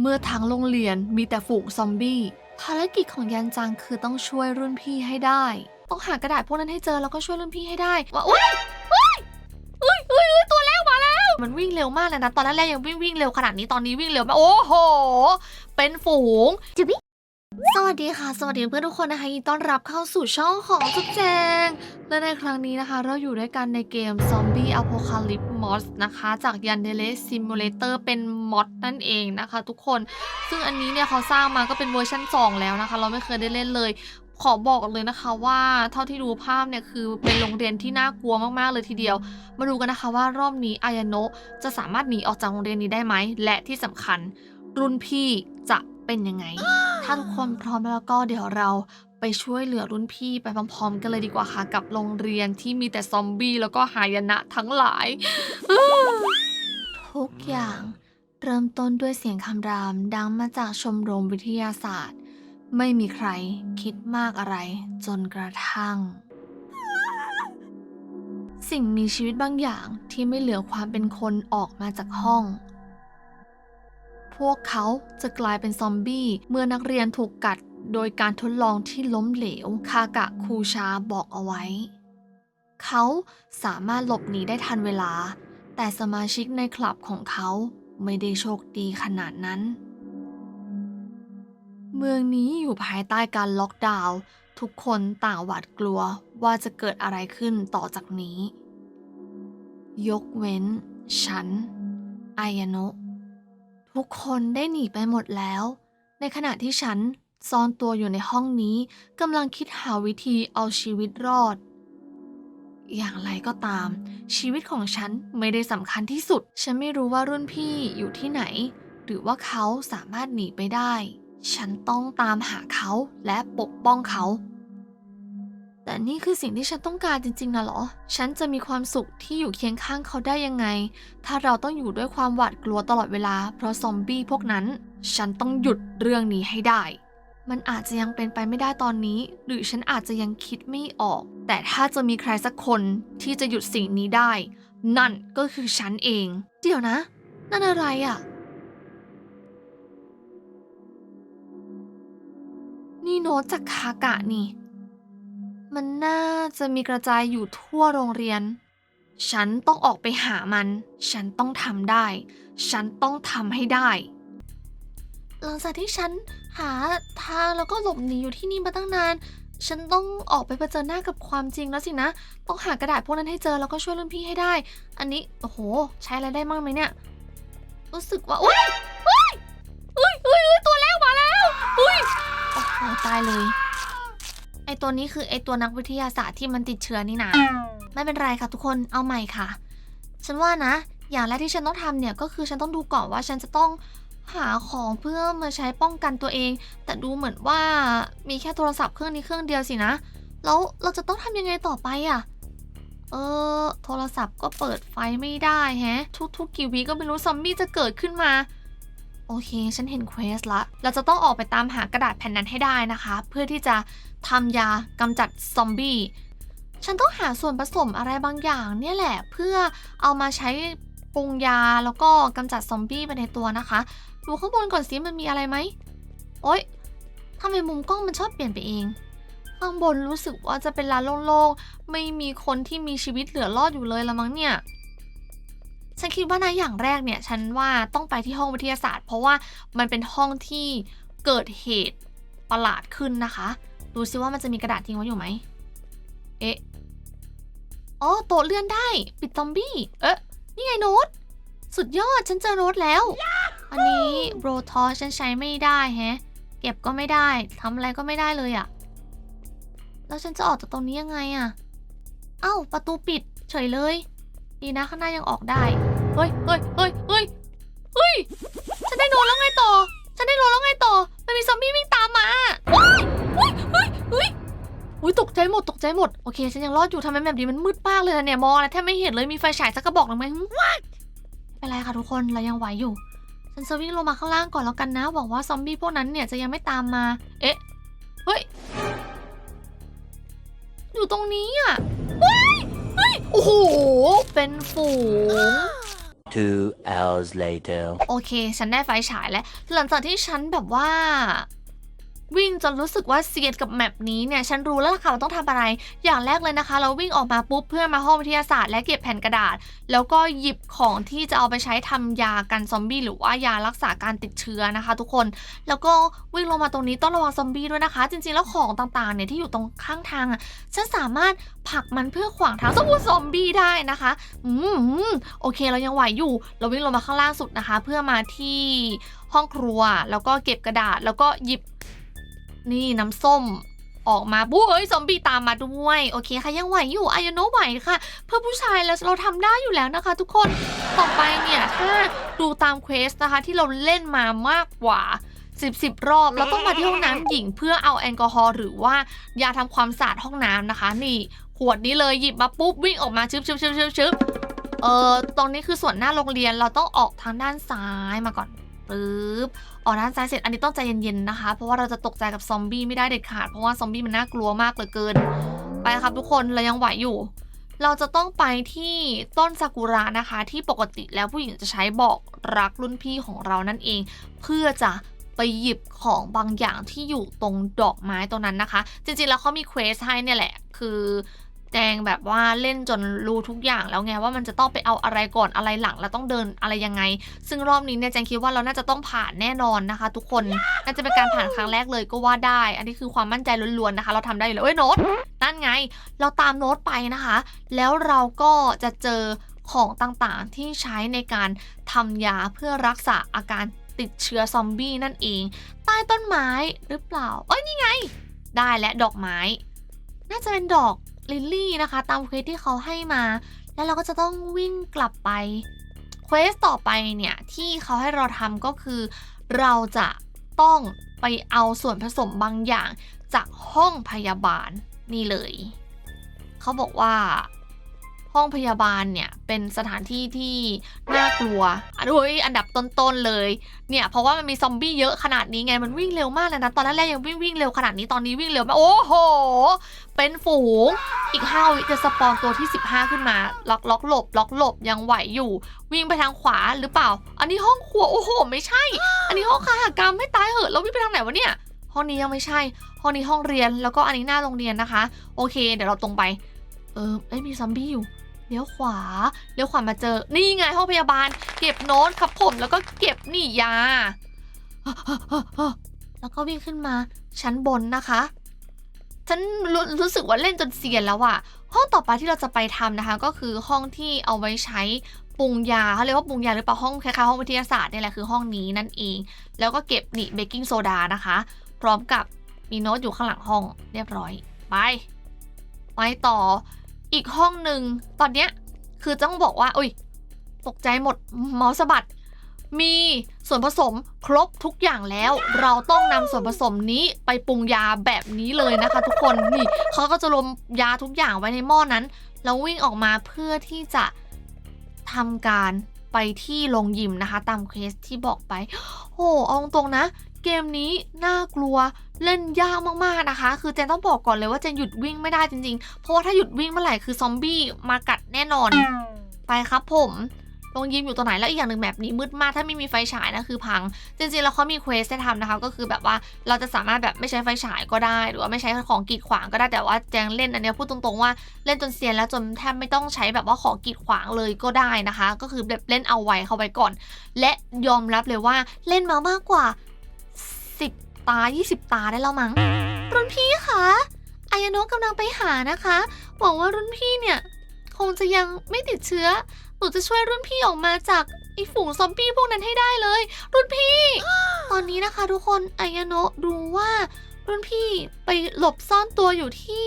เมื่อทางโรงเรียนมีแต่ฝูงซอมบี้ ภารกิจของยันจังคือต้องช่วยรุ่นพี่ให้ได้ ต้องหากระดาษพวกนั้นให้เจอแล้วก็ช่วยรุ่นพี่ให้ได้ ว่าอุ้ยอุ้ยอุ้ยอุ้ยอุ้ยตัวแรกมาแล้ว มันวิ่งเร็วมากเลยนะ ตอนแรกๆยังวิ่งวิ่งเร็วขนาดนี้ ตอนนี้วิ่งเร็วมาก โอ้โห เป็นฝูงจิบิ สวัสดีค่ะ สวัสดีเพื่อนทุกคนนะคะยินดีต้อนรับเข้าสู่ช่องของจุ๊บแจง และในครั้งนี้นะคะ เราอยู่ด้วยกันในเกม Zombie Apocalypse Mods นะคะ จาก Yandere Simulator เป็นมอดนั่นเองนะคะทุกคน ซึ่งอันนี้เนี่ยเขาสร้างมาก็เป็นเวอร์ชัน2 แล้วนะคะ เราไม่เคยได้เล่นเลยขอบอกเลยนะคะว่าเท่าที่ดูภาพเนี่ยคือเป็นโรงเรียนที่น่ากลัวมากๆเลยทีเดียว มาดูกันนะคะว่ารอบนี้อายาโนะจะสามารถหนีออกจากโรงเรียนนี้ได้ไหม และที่สำคัญรุ่นพี่จะเป็นยังไง ถ้าทุกคนพร้อมแล้วก็เดี๋ยวเราไปช่วยเหลือรุ่นพี่ไปพร้อมๆกันเลยดีกว่าค่ะ กับโรงเรียนที่มีแต่ซอมบี้แล้วก็หายนะทั้งหลาย ทุกอย่างเริ่มต้นด้วยเสียงคำรามดังมาจากชมรมวิทยาศาสตร์ ไม่มีใครคิดมากอะไร จนกระทั่ง สิ่งมีชีวิตบางอย่างที่ไม่เหลือความเป็นคนออกมาจากห้อง พวกเขาจะกลายเป็นซอมบี้ เมื่อนักเรียนถูกกัดโดยการทดลองที่ล้มเหลว คากะคูชาบอกเอาไว้ เขาสามารถหลบหนีได้ทันเวลา แต่สมาชิกในคลับของเขาไม่ได้โชคดีขนาดนั้น เมืองนี้อยู่ภายใต้การล็อกดาวน์ทุกคนต่างหวาดกลัวว่าจะเกิดอะไรขึ้นต่อจากนี้ ยกเว้น ฉัน อายโนะ ทุกคนได้หนีไปหมดแล้ว ในขณะที่ฉันซ่อนตัวอยู่ในห้องนี้กำลังคิดหาวิธีเอาชีวิตรอด อย่างไรก็ตาม ชีวิตของฉันไม่ได้สำคัญที่สุด ฉันไม่รู้ว่ารุ่นพี่อยู่ที่ไหน หรือว่าเขาสามารถหนีไปได้ ฉันต้องตามหาเขาและปกป้องเขา แต่นี่คือสิ่งที่ฉันต้องการจริงๆนะเหรอ ฉันจะมีความสุขที่อยู่เคียงข้างเขาได้ยังไง ถ้าเราต้องอยู่ด้วยความหวาดกลัวตลอดเวลา เพราะซอมบี้พวกนั้น ฉันต้องหยุดเรื่องนี้ให้ได้ มันอาจจะยังเป็นไปไม่ได้ตอนนี้ หรือฉันอาจจะยังคิดไม่ออก แต่ถ้าจะมีใครสักคนที่จะหยุดสิ่งนี้ได้ นั่นก็คือฉันเอง เดี๋ยวนะ นั่นอะไรอะ่ะ นี่โน้ตจากคากะนี่ มันน่าจะมีกระจายอยู่ทั่วโรงเรียน ฉันต้องออกไปหามัน ฉันต้องทำได้ ฉันต้องทำให้ได้ หลังจากที่ฉันหาทางแล้วก็หลบหนีอยู่ที่นี่มาตั้งนาน ฉันต้องออกไปเผชิญหน้ากับความจริงแล้วสินะ ต้องหากระดาษพวกนั้นให้เจอแล้วก็ช่วยรุ่นพี่ให้ได้ อันนี้โอ้โห ใช้อะไรได้มั่งไหมเนี่ย รู้สึกว่าอุ้ยอุ้ยอุ้ยอุ้ยอุ้ยตัวแรกมาแล้วอุ้ยโอ้โหตายเลย ไอตัวนี้คือไอตัวนักวิทยาศาสตร์ที่มันติดเชื้อนี่นะไม่เป็นไรค่ะทุกคนเอาใหม่ค่ะ ฉันว่านะ อย่างแรกที่ฉันต้องทำเนี่ยก็คือฉันต้องดูก่อนว่าฉันจะต้องหาของเพื่อมาใช้ป้องกันตัวเอง แต่ดูเหมือนว่ามีแค่โทรศัพท์เครื่องนี้เครื่องเดียวสินะ แล้วเราจะต้องทำยังไงต่อไปอะ่ะ เออ โทรศัพท์ก็เปิดไฟไม่ได้แฮะ ทุกๆกี่วิก็ไม่รู้ซอมบี้จะเกิดขึ้นมา โอเค ฉันเห็นเควสละ เราจะต้องออกไปตามหากระดาษแผ่นนั้นให้ได้นะคะ เพื่อที่จะทำยากำจัดซอมบี้ ฉันต้องหาส่วนผสมอะไรบางอย่าง เนี่ยแหละ เพื่อเอามาใช้ปรุงยาแล้วก็กำจัดซอมบี้ไปในตัวนะคะ ดูข้างบนก่อนสิมันมีอะไรไหม โอ๊ยทำไมมุมกล้องมันชอบเปลี่ยนไปเอง ข้างบนรู้สึกว่าจะเป็นลานโล่งๆ ไม่มีคนที่มีชีวิตเหลือรอดอยู่เลยละมั้งเนี่ย ฉันคิดว่านะอย่างแรกเนี่ย ฉันว่าต้องไปที่ห้องวิทยาศาสตร์ เพราะว่ามันเป็นห้องที่เกิดเหตุประหลาดขึ้นนะคะ ดูซิว่ามันจะมีกระดาษทิ้งไว้อยู่ไหม เอ๊ะ อ๋อ โต๊ะเลื่อนได้ ปิดซอมบี้ เอ๊ะ นี่ไงโน้ต สุดยอด ฉันเจอโน้ตแล้ว อันนี้โบรทอฉันใช้ไม่ได้แฮะ เก็บก็ไม่ได้ ทำอะไรก็ไม่ได้เลยอะแล้วฉันจะออกจากตรงนี้ยังไงอะเอ้า ประตูปิด เฉยเลย ดีนะข้างหน้ายังออกได้ เฮ้ยเฮ้ยเฮ้ยเฮ้ยเฮ้ย ฉันได้โน้ตแล้วไงต่อ ฉันได้โน้ตแล้วไงต่อ มันมีซอมบี้วิ่งตามมาว้ายเฮ้ยเฮ้ยเฮ้ยอุ้ยตกใจหมดตกใจหมด โอเค ฉันยังรอดอยู่ทำไมแบบนี้มันมืดมากเลยนะเนี่ยมองอะไรแทบไม่เห็นเลยมีไฟฉายสักกระบอกหนึ่งไหมหึไม่เป็นไรค่ะทุกคนเรายังไหวอยู่ ฉันจะวิ่งลงมาข้างล่างก่อนแล้วกันนะหวังว่าซอมบี้พวกนั้นเนี่ยจะยังไม่ตามมา เอ๊ะ เฮ้ย อยู่ตรงนี้อะเฮ้ยเฮ้ยโอ้โห เป็นฝูง Two hours later. โอเค ฉันได้ไฟฉายแล้ว หลังจากที่ฉันแบบว่า วิ่งจนรู้สึกว่าเซียนกับแมปนี้เนี่ยฉันรู้แล้วล่ะค่ะว่าต้องทำอะไร อย่างแรกเลยนะคะ เราวิ่งออกมาปุ๊บเพื่อมาห้องวิทยาศาสตร์และเก็บแผ่นกระดาษ แล้วก็หยิบของที่จะเอาไปใช้ทำยากันซอมบี้หรือว่ายารักษาการติดเชื้อนะคะ ทุกคน แล้วก็วิ่งลงมาตรงนี้ต้องระวังซอมบี้ด้วยนะคะ จริงๆแล้วของต่างๆเนี่ยที่อยู่ตรงข้างทางอะฉันสามารถผลักมันเพื่อขวางทางสมุทรซอมบี้ได้นะคะอืมโอเคเรายังไหวอยู่ เราวิ่งลงมาข้างล่างสุดนะคะ เพื่อมาที่ห้องครัวแล้วก็เก็บกระดาษแล้วก็หยิบ นี่น้ำส้มออกมาบุ้ยซอมบี้ตามมาด้วย โอเคค่ะยังไหวอยู่อายโนไหวค่ะ เพื่อผู้ชายแล้วเราทำได้อยู่แล้วนะคะ ทุกคนต่อไปเนี่ยถ้าดูตามเควสนะคะ ที่เราเล่นมามากกว่า10 10รอบเราต้องมาที่ห้องน้ำหญิงเพื่อเอาแอลกอฮอล์หรือว่ายาทำความสะอาดห้องน้ำนะคะ นี่ขวดนี้เลยหยิบมาปุ๊บวิ่งออกมาชึบชึบชึบชึบชึบเออตรงนี้คือส่วนหน้าโรงเรียนเราต้องออกทางด้านซ้ายมาก่อนปึ๊บ ออกด้านซ้ายเสร็จอันนี้ต้องใจเย็นๆนะคะ เพราะว่าเราจะตกใจกับซอมบี้ไม่ได้เด็ดขาด เพราะว่าซอมบี้มันน่ากลัวมากเหลือเกิน ไปครับทุกคนเรายังไหวอยู่ เราจะต้องไปที่ต้นซากุระนะคะ ที่ปกติแล้วผู้หญิงจะใช้บอกรักรุ่นพี่ของเรานั่นเอง เพื่อจะไปหยิบของบางอย่างที่อยู่ตรงดอกไม้ตรงนั้นนะคะ จริงๆแล้วเขามีเควสให้เนี่ยแหละ คือ แจงแบบว่าเล่นจนรู้ทุกอย่างแล้วไงว่ามันจะต้องไปเอาอะไรก่อนอะไรหลังแล้วต้องเดินอะไรยังไง ซึ่งรอบนี้เนี่ยแจงคิดว่าเราน่าจะต้องผ่านแน่นอนนะคะ ทุกคนน่าจะเป็นการผ่านครั้งแรกเลยก็ว่าได้ อันนี้คือความมั่นใจล้วนๆนะคะ เราทำได้อยู่แล้วเอ้ยโน้ตนั่นไง เราตามโน้ตไปนะคะ แล้วเราก็จะเจอของต่างๆที่ใช้ในการทำยาเพื่อรักษาอาการติดเชื้อซอมบี้นั่นเอง ใต้ต้นไม้หรือเปล่า เอ้ยนี่ไง ได้และดอกไม้ น่าจะเป็นดอก ลิลลี่นะคะ ตามเควสที่เขาให้มา แล้วเราก็จะต้องวิ่งกลับไปเควสต่อไปเนี่ย ที่เขาให้เราทำก็คือ เราจะต้องไปเอาส่วนผสมบางอย่างจากห้องพยาบาลนี่เลย เขาบอกว่า ห้องพยาบาลเนี่ยเป็นสถานที่ที่น่ากลัวอันด้วยอันดับต้นๆเลยเนี่ยเพราะว่ามันมีซอมบี้เยอะขนาดนี้ไงมันวิ่งเร็วมากเลยนะตอนแรกๆยังวิ่งวิ่งเร็วขนาดนี้ตอนนี้วิ่งเร็วมากโอ้โห เป็นฝูงอีกห้าวิจะสปอนตัวที่ 15 ขึ้นมา ล็อกล็อกหลบ ล็อกหลบยังไหวอยู่ วิ่งไปทางขวาหรือเปล่า อันนี้ห้องครัวโอ้โห ไม่ใช่ อันนี้ห้องคาหกรรมไม่ตายเหอะเราวิ่งไปทางไหนวะเนี่ยห้องนี้ยังไม่ใช่ ห้องนี้ห้องเรียนแล้วก็อันนี้หน้าโรงเรียนนะคะ โอเค เดี๋ยวเราตรงไป ออเอ้มีซอมบี้อยู่เลี้ยวขวาเลี้ยวขวามาเจอ นี่ไงห้องพยาบาล เก็บโน้ตครับผมแล้วก็เก็บนี่ยา แล้วก็วิ่งขึ้นมา ชั้นบนนะคะ ฉันรู้รู้สึกว่าเล่นจนเซียนแล้วอะห้องต่อไปที่เราจะไปทำนะคะ ก็คือห้องที่เอาไว้ใช้ปรุงยาเขาเรียกว่าปรุงยาหรือเปล่าห้องคล้ายๆห้องวิทยาศาสตร์นี่แหละคือห้องนี้นั่นเอง แล้วก็เก็บนี่เบกกิ้งโซดานะคะ พร้อมกับมีโน้ตอยู่ข้างหลังห้องเรียบร้อย ไป ไปต่อ อีกห้องหนึ่งตอนเนี้ยคือต้องบอกว่า อุ้ย ตกใจหมดเมาส์สะบัด มีส่วนผสมครบทุกอย่างแล้ว เราต้องนำส่วนผสมนี้ไปปรุงยาแบบนี้เลยนะคะ ทุกคนนี่เขาก็จะรวมยาทุกอย่างไว้ในหม้อนั้น แล้ววิ่งออกมาเพื่อที่จะทำการไปที่โรงยิมนะคะ ตามเควสที่บอกไป โอ้เอาตรงนะ เกมนี้น่ากลัวเล่นยากมากๆนะคะ คือเจนต้องบอกก่อนเลยว่าเจนหยุดวิ่งไม่ได้จริงๆ เพราะว่าถ้าหยุดวิ่งเมื่อไหร่คือซอมบี้มากัดแน่นอน ไปครับผมโรงยิมอยู่ตรงไหนแล้วอีกอย่างหนึ่งแบบนี้มืดมากถ้าไม่มีไฟฉายนะคือพัง จริงๆแล้วเขามีเควสให้ทำนะคะ ก็คือแบบว่าเราจะสามารถแบบไม่ใช้ไฟฉายก็ได้ หรือว่าไม่ใช้ของกีดขวางก็ได้แต่ว่าแจงเล่นอันนี้พูดตรงๆว่าเล่นจนเซียนแล้วจนแทบไม่ต้องใช้แบบว่าของกีดขวางเลยก็ได้นะคะ ก็คือแบบเล่นเอาไว้เข้าไว้ก่อน และยอมรับเลยว่าเล่นมามากกว่า ตา 20 ตาได้แล้วมั้ง รุ่นพี่คะอายาโนะกำลังไปหานะคะ หวังว่ารุ่นพี่เนี่ย คงจะยังไม่ติดเชื้อ หนูจะช่วยรุ่นพี่ออกมาจากไอ้ฝูงซอมบี้พวกนั้นให้ได้เลย รุ่นพี่ ตอนนี้นะคะทุกคนอายาโนะดูว่ารุ่นพี่ไปหลบซ่อนตัวอยู่ที่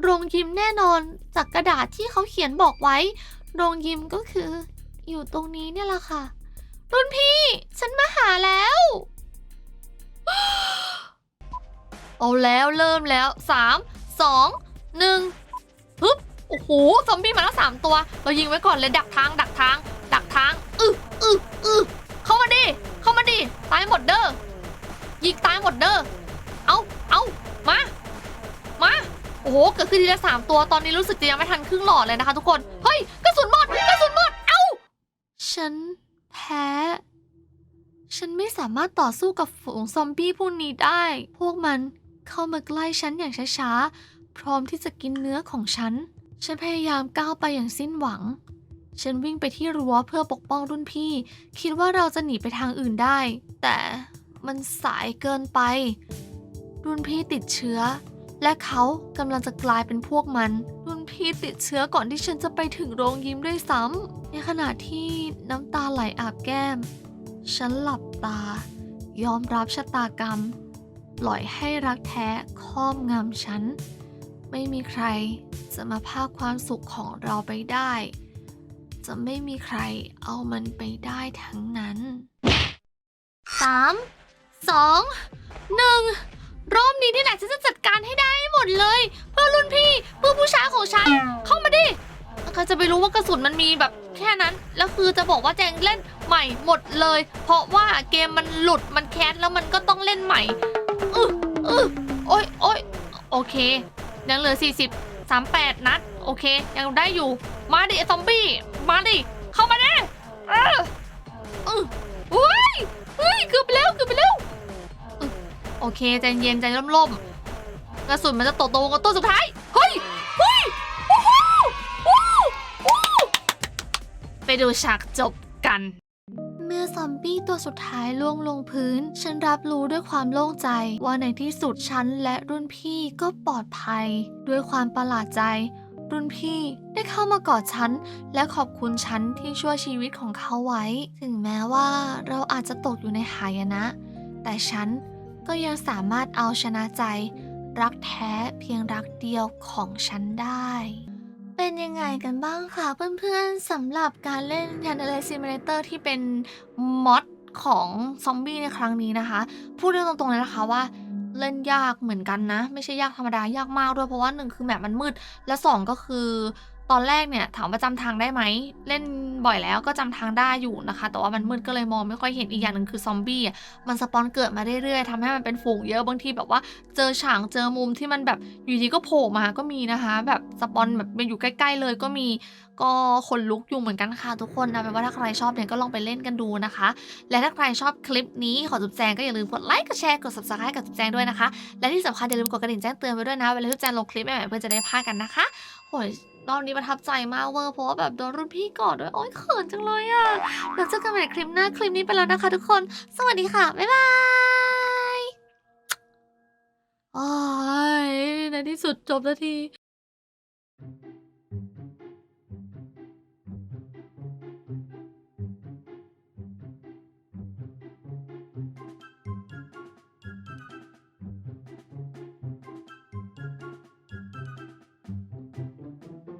โรงยิมแน่นอนจากกระดาษที่เขาเขียนบอกไว้ โรงยิมก็คือ อยู่ตรงนี้เนี่ยแหละค่ะ รุ่นพี่ ฉันมาหาแล้ว เอาแล้วเริ่มแล้วสามสองหนึ่งฮึบโอ้โหซอมบี้มาแล้วสามตัว เรายิงไว้ก่อนเลยดักทาง ดักทาง ดักทางอึอึอึเข้ามาดิเข้ามาดิตายหมดเด้อยิงตายหมดเด้อเอาเอามามาโอ้โหเกิดขึ้นทีละสามตัวตอนนี้รู้สึกจะยังไม่ทันครึ่งหลอดเลยนะคะทุกคนเฮ้ยกระสุนหมดกระสุนหมดเอ้าฉันแพ้ฉันไม่สามารถต่อสู้กับฝูงซอมบี้พวกนี้ได้ พวกมัน เข้ามาใกล้ฉันอย่างช้าๆ พร้อมที่จะกินเนื้อของฉัน ฉันพยายามก้าวไปอย่างสิ้นหวัง ฉันวิ่งไปที่รั้วเพื่อปกป้องรุ่นพี่ คิดว่าเราจะหนีไปทางอื่นได้ แต่มันสายเกินไป รุ่นพี่ติดเชื้อ และเขากำลังจะกลายเป็นพวกมัน รุ่นพี่ติดเชื้อก่อนที่ฉันจะไปถึงโรงยิมด้วยซ้ำในขณะที่น้ำตาไหลอาบแก้ม ฉันหลับตายอมรับชะตากรรม ปล่อยให้รักแท้ครอบงำฉัน ไม่มีใครจะมาพาความสุขของเราไปได้ จะไม่มีใครเอามันไปได้ทั้งนั้นสามสองหนึ่งรอบนี้นี่แหละฉันจะจัดการให้ได้หมดเลย เพื่อรุ่นพี่เพื่อผู้ชายของฉัน เข้ามาดิใครจะไปรู้ว่ากระสุนมันมีแบบแค่นั้น แล้วคือจะบอกว่าแจงเล่นใหม่หมดเลย เพราะว่าเกมมันหลุดมันแคสแล้วมันก็ต้องเล่นใหม่ อืออือโอ้ยโอ้ยโอเค ยังเหลือ 40 38 นัด โอเค ยังได้อยู่ มาดิไอ้ซอมบี้ มาดิ เข้ามาดิเออเออเฮ้ยเฮ้ยเกือบไปแล้วเกือบไปแล้วโอเค ใจเย็นใจร่มๆ กระสุนมันจะโตโตกับตัวสุดท้าย เฮ้ย เฮ้ยโอ้โหโอ้โหไปดูฉากจบกัน มื่อซอมบี้ตัวสุดท้ายล่วงลงพื้น ฉันรับรู้ด้วยความโล่งใจ ว่าในที่สุดฉันและรุ่นพี่ก็ปลอดภัย ด้วยความประหลาดใจ รุ่นพี่ได้เข้ามากอดฉัน และขอบคุณฉันที่ช่วยชีวิตของเขาไว้ ถึงแม้ว่าเราอาจจะตกอยู่ในหายนะ แต่ฉันก็ยังสามารถเอาชนะใจ รักแท้เพียงรักเดียวของฉันได้ เป็นยังไงกันบ้างคะเพื่อนๆสำหรับการเล่นยันเด s ซิมูเลเตอร์ที่เป็นมอดของซอมบี้ในครั้งนี้นะคะ พูดเรื่องตรงๆเลยนะคะว่าเล่นยากเหมือนกันนะ ไม่ใช่ยากธรรมดายากมากด้วยเพราะว่าหนึ่งคือแมปมันมืด และสองก็คือ ตอนแรกเนี่ยถามว่าจำทางได้ไหม เล่นบ่อยแล้วก็จำทางได้อยู่นะคะ แต่ว่ามันมืดก็เลยมองไม่ค่อยเห็นอีกอย่างหนึ่งคือซอมบี้อะมันสปอนเกิดมาเรื่อยๆทำให้มันเป็นฝูงเยอะบางทีแบบว่าเจอฉางเจอมุมที่มันแบบอยู่ดีก็โผล่มาก็มีนะคะ แบบสปอนแบบไปอยู่ใกล้ ๆ เลยก็มีก็คนลุกอยู่เหมือนกันค่ะทุกคนนะแปลว่าถ้าใครชอบเนี่ยก็ลองไปเล่นกันดูนะคะ และถ้าใครชอบคลิปนี้ขอจุ๊บแจงก็อย่าลืมกดไลค์กดแชร์กด subscribe กับจุ๊บแจงด้วยนะคะ และที่สำคัญอย่าลืมกดกระดิ่งแจ้งเตือนไว้ด้วยนะเวลาที่แจงลงคลิปใหม่ๆเพื่อจะได้พลาดกันนะคะโอ้ย รอบนี้ประทับใจมากเวอร์เพราะว่าแบบโดนรุ่นพี่กอดด้วยโอ้ยเขินจังเลยอะแล้วเจอกันใหม่คลิปหน้าคลิปนี้ไปแล้วนะคะทุกคน สวัสดีค่ะ บ๊ายบายโอ้ยในที่สุดจบสักที